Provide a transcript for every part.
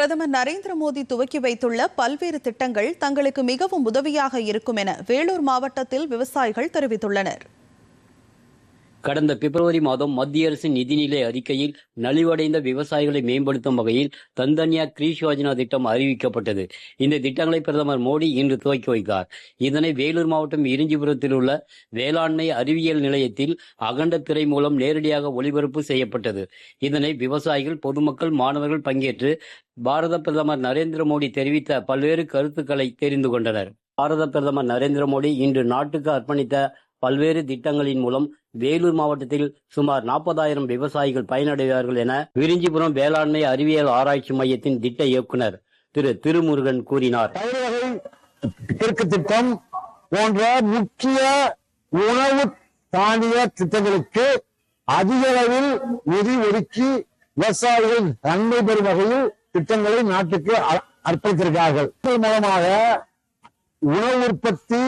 பிரதமர் நரேந்திர மோடி துவக்கி வைத்துள்ள பல்வேறு திட்டங்கள் தங்களுக்கு மிகவும் உதவியாக இருக்கும் என வேலூர் மாவட்டத்தில் விவசாயிகள் தெரிவித்துள்ளனர். கடந்த பிப்ரவரி மாதம் மத்திய அரசின் நிதிநிலை அறிக்கையில் நலிவடைந்த விவசாயிகளை மேம்படுத்தும் வகையில் தந்தன்யா கிரீஷ் யோஜனா திட்டம் அறிவிக்கப்பட்டது. இந்த திட்டங்களை பிரதமர் மோடி இன்று துவக்கி வைத்தார். இதனை வேலூர் மாவட்டம் இரிஞ்சிபுரத்தில் உள்ள வேளாண்மை அறிவியல் நிலையத்தில் அகண்ட திரை மூலம் நேரடியாக ஒளிபரப்பு செய்யப்பட்டது. இதனை விவசாயிகள் பொதுமக்கள் மாணவர்கள் பங்கேற்று பாரத பிரதமர் நரேந்திர மோடி தெரிவித்த பல்வேறு கருத்துக்களை தெரிந்து கொண்டனர். பாரத பிரதமர் நரேந்திர மோடி இன்று நாட்டுக்கு அர்ப்பணித்த பல்வேறு திட்டங்களின் மூலம் வேலூர் மாவட்டத்தில் சுமார் நாற்பதாயிரம் விவசாயிகள் பயனடைவார்கள் என விரிஞ்சிபுரம் வேளாண்மை அறிவியல் ஆராய்ச்சி மையத்தின் திட்ட இயக்குனர் திரு திருமுருகன் கூறினார். தெற்கு திட்டம் போன்ற முக்கிய உணவு தானிய திட்டங்களுக்கு அதிக அளவில் நிதி ஒதுக்கி விவசாயிகள் நன்மை பெறும் வகையில் திட்டங்களை நாட்டுக்கு அர்ப்பணித்திருக்கிறார்கள். இதன் மூலமாக உணவு உற்பத்தி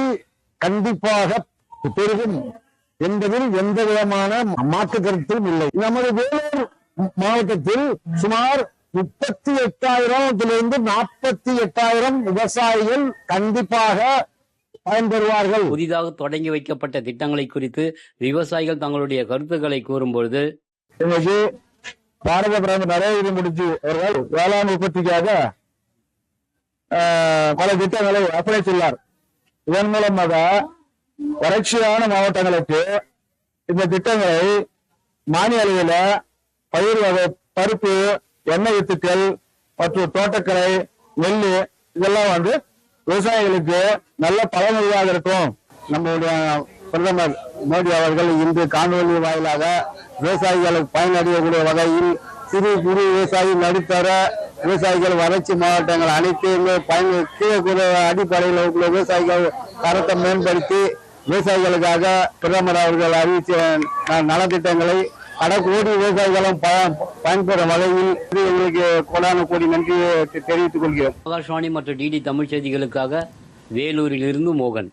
கண்டிப்பாக பெருகும் என்பதில் எந்த விதமான மாற்று கருத்தும் இல்லை. நமது வேலூர் மாவட்டத்தில் சுமார் முப்பத்தி எட்டாயிரத்திலிருந்து நாற்பத்தி எட்டாயிரம் விவசாயிகள் கண்டிப்பாக பயன்பெறுவார்கள். புதிதாக தொடங்கி வைக்கப்பட்ட திட்டங்களை குறித்து விவசாயிகள் தங்களுடைய கருத்துக்களை கூறும்பொழுது இன்னைக்கு பாரத பிரதமர் நரேந்திர மோடிஜி அவர்கள் வேளாண் உற்பத்திக்காக பல திட்டங்களை அர்ப்பணித்துள்ளார் இதன் மூலமாக வறட்சியான மாவட்டங்களுக்கு இந்த திட்டங்களை மானிய அளவில் பயிர் வகை பருப்பு எண்ணெய் வித்துக்கள் மற்றும் தோட்டக்கலை நெல் இதெல்லாம் வந்து விவசாயிகளுக்கு நல்ல பலனுள்ளதாக இருக்கும். நம்மளுடைய பிரதமர் மோடி அவர்கள் இன்று காணொலி வாயிலாக விவசாயிகளுக்கு பயனடையக்கூடிய வகையில் சிறு குறு விவசாயி நடுத்தர விவசாயிகள் வறட்சி மாவட்டங்கள் அனைத்தையுமே பயன் கீழே அடிப்படையில் உள்ள விவசாயிகள் தரத்தை மேம்படுத்தி விவசாயிகளுக்காக பிரதமர் அவர்கள் அறிவித்த நலத்திட்டங்களை பல கோடி விவசாயிகளும் பயன்பெறும் வகையில் எங்களுக்கு கோடான கோடி நன்றி தெ- தெரிவித்துக் கொள்கிறோம். ஆகாஷவாணி மற்றும் டிடி தமிழ் செய்திகளுக்காக வேலூரிலிருந்து மோகன்.